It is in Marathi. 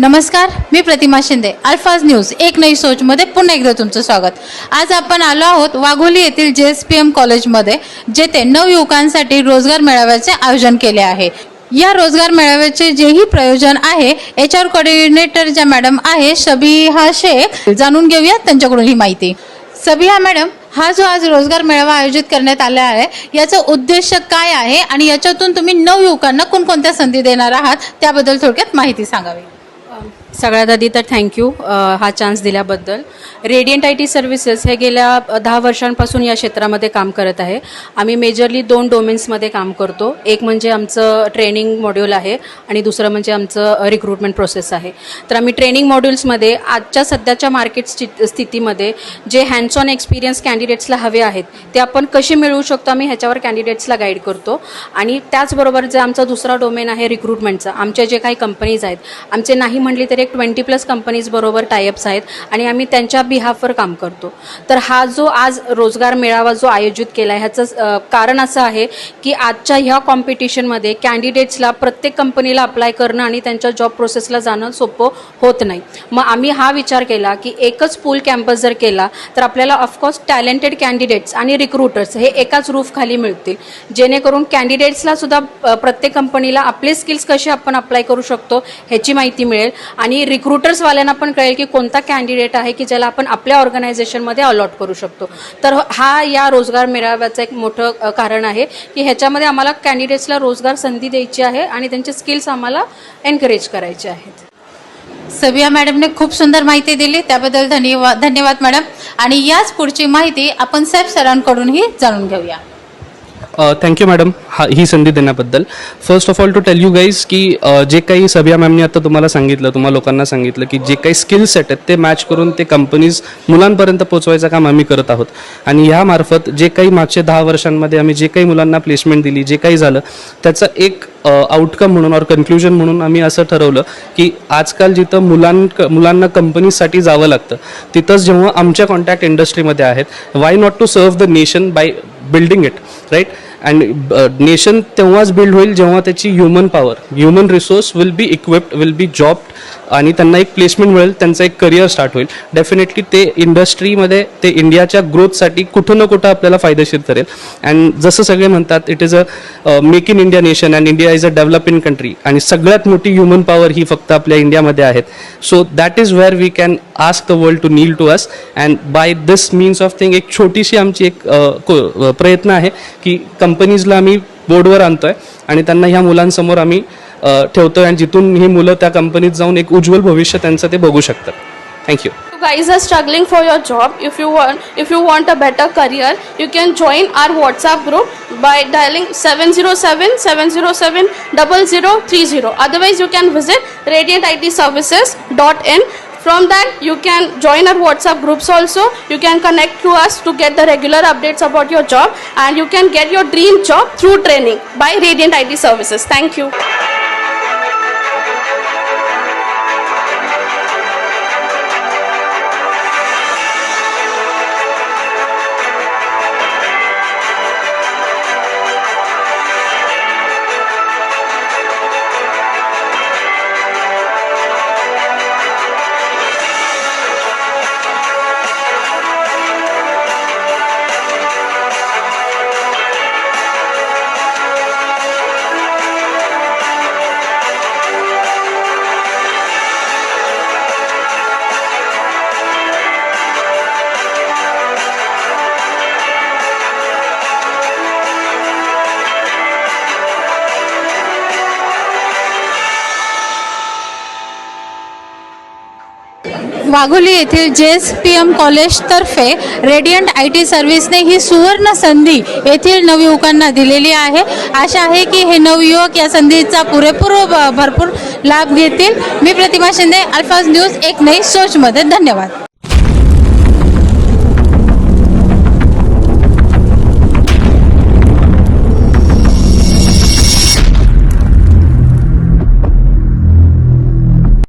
नमस्कार मी प्रतिमा शिंदे अल्फाज न्यूज एक नई सोचमध्ये पुन्हा एकदा तुमचं स्वागत. आज आपण आलो आहोत वाघोली येथील जे एस पी एम कॉलेजमध्ये जेथे नवयुवकांसाठी रोजगार मेळाव्याचे आयोजन केले आहे. या रोजगार मेळाव्याचे जेही प्रयोजन आहे एच आर कोऑर्डिनेटर ज्या मॅडम आहे शबिहा शेख जाणून घेऊया त्यांच्याकडून ही माहिती. सबिहा मॅडम हा जो आज रोजगार मेळावा आयोजित करण्यात आला आहे याचा उद्देश काय आहे आणि याच्यातून तुम्ही नवयुवकांना कोणकोणत्या संधी देणार आहात त्याबद्दल थोडक्यात माहिती सांगावी. सगळ्यात आधी तर थँक्यू हा चान्स दिल्याबद्दल. रेडियंट आय टी सर्व्हिसेस हे गेल्या दहा वर्षांपासून या क्षेत्रामध्ये काम करत आहे. आम्ही मेजरली दोन डोमेन्समध्ये काम करतो. एक म्हणजे आमचं ट्रेनिंग मॉड्यूल आहे आणि दुसरं म्हणजे आमचं रिक्रुटमेंट प्रोसेस आहे. तर आम्ही ट्रेनिंग मॉड्यूल्समध्ये आजच्या सध्याच्या मार्केट स्थितीमध्ये जे हँड्स ऑन एक्सपिरियन्स कॅन्डिडेट्सला हवे आहेत ते आपण कसे मिळवू शकतो आम्ही ह्याच्यावर कॅन्डिडेट्सला गाईड करतो. आणि त्याचबरोबर जे आमचा दुसरा डोमेन आहे रिक्रुटमेंटचा आमच्या जे काही कंपनीज आहेत आमचे नाही म्हटली तरी एक ट्वेंटी प्लस कंपनीज बरोबर टायअप्स आहेत आणि आम्ही त्यांच्या बिहाफवर काम करतो. तर हा जो आज रोजगार मेळावा जो आयोजित केला आहे ह्याचं कारण असं आहे की आजच्या ह्या कॉम्पिटिशनमध्ये कॅन्डिडेट्सला प्रत्येक कंपनीला अप्लाय करणं आणि त्यांच्या जॉब प्रोसेसला जाणं सोपं होत नाही. मग आम्ही हा विचार केला की एकच पूल कॅम्पस जर केला तर आपल्याला ऑफकोर्स टॅलेंटेड कॅन्डिडेट्स आणि रिक्रुटर्स हे एकाच रूफखाली मिळतील. जेणेकरून कॅन्डिडेट्सला सुद्धा प्रत्येक कंपनीला आपले स्किल्स कसे आपण अप्लाय करू शकतो ह्याची माहिती मिळेल. आणि रिक्रुटर्सवाल्यांना पण कळेल की कोणता कॅन्डिडेट आहे की ज्याला आपण आपल्या ऑर्गनायझेशनमध्ये अलॉट करू शकतो. तर हा या रोजगार मेळाव्याचं एक मोठं कारण आहे की ह्याच्यामध्ये आम्हाला कॅन्डिडेट्सला रोजगार संधी द्यायची आहे आणि त्यांचे स्किल्स आम्हाला एनकरेज करायचे आहेत. सबिया मॅडमने खूप सुंदर माहिती दिली. त्याबद्दल धन्यवाद धन्यवाद मॅडम. आणि याच पुढची माहिती आपण सॅफ सरांकडूनही जाणून घेऊया. Uh, थँक्यू मॅडम हा ही संधी देण्याबद्दल. First of all to tell you guys की uh, जे काही सभ्या मॅमनी आता तुम्हाला सांगितलं तुम्हाला लोकांना सांगितलं की जे काही स्किल सेट आहेत ते मॅच करून ते कंपनीज मुलांपर्यंत पोहोचवायचं काम आम्ही करत आहोत. आणि ह्यामार्फत जे काही मागच्या दहा वर्षांमध्ये आम्ही जे काही मुलांना प्लेसमेंट दिली जे काही झालं त्याचं एक uh, आउटकम म्हणून और कन्क्लुजन म्हणून आम्ही असं ठरवलं की आजकाल जिथं मुलां मुलांना कंपनीसाठी जावं लागतं तिथंच जेव्हा आमच्या कॉन्टॅक्ट इंडस्ट्रीमध्ये आहेत why not to serve the nation by building it right and nation तेव्हाच बिल्ड होईल जेव्हा त्याची human power human resource will be equipped will be job आणि त्यांना एक प्लेसमेंट मिळेल त्यांचं एक करिअर स्टार्ट होईल. डेफिनेटली ते इंडस्ट्रीमध्ये ते इंडियाच्या ग्रोथसाठी कुठं ना कुठं आपल्याला फायदेशीर ठरेल. अँड जसं सगळे म्हणतात it is a make in India nation and India is a developing country आणि सगळ्यात मोठी ह्युमन पॉवर ही फक्त आपल्या इंडियामध्ये आहेत. So that is where we can ask the world to kneel to us and by this means of thing एक छोटीशी आमची एक अ, को- अ, प्रयत्न आहे की कंपनीजला आम्ही बोर्डवर आणतोय आणि त्यांना ह्या मुलांसमोर आम्ही अ, ठेवतोय आणि जिथून ही मुलं त्या कंपनीत जाऊन एक उज्ज्वल भविष्य त्यांचं ते बघू शकतात thank you you guys are struggling for your job if you want if you want a better career you can join our whatsapp group by dialing 707 707 0030 otherwise you can visit radiantitservices.in from that you can join our whatsapp groups also. You can connect to us to get the regular updates about your job. And you can get your dream job through training by radiant it services. Thank you Wagholi येथील जे एस पी एम कॉलेजतर्फे रेडियंट आय टी सर्व्हिसने ही सुवर्ण संधी येथील नवयुवकांना दिलेली आहे. आशा आहे की हे नवयुवक या संधीचा पुरेपूर भरपूर लाभ घेतील. मी प्रतिमा शिंदे अल्फाज न्यूज एक नई सोचमध्ये धन्यवाद.